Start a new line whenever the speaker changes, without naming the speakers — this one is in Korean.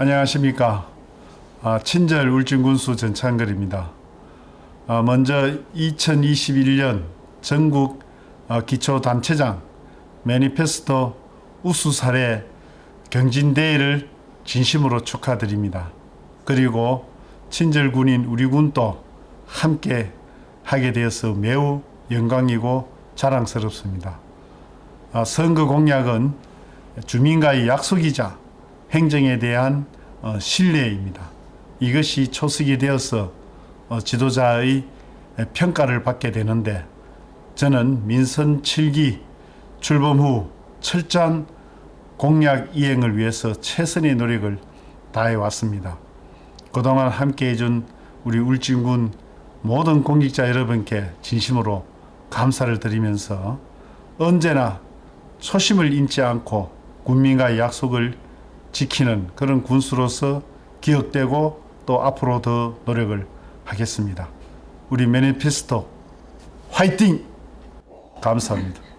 안녕하십니까. 아, 친절 울진군수 전창걸입니다. 아, 먼저 2021년 전국 아, 기초단체장 매니페스토 우수 사례 경진대회를 진심으로 축하드립니다. 그리고 친절 군인 우리 군도 함께 하게 되어서 매우 영광이고 자랑스럽습니다. 아, 선거 공약은 주민과의 약속이자 행정에 대한 어, 신뢰입니다. 이것이 초석이 되어서 어, 지도자의 평가를 받게 되는데 저는 민선 7기 출범 후 철저한 공약 이행을 위해서 최선의 노력을 다해 왔습니다. 그동안 함께 해 준 우리 울진군 모든 공직자 여러분께 진심으로 감사를 드리면서 언제나 초심을 잃지 않고 군민과의 약속을 지키는 그런 군수로서 기억되고 또 앞으로 더 노력을 하겠습니다. 우리 매니페스토 화이팅! 감사합니다.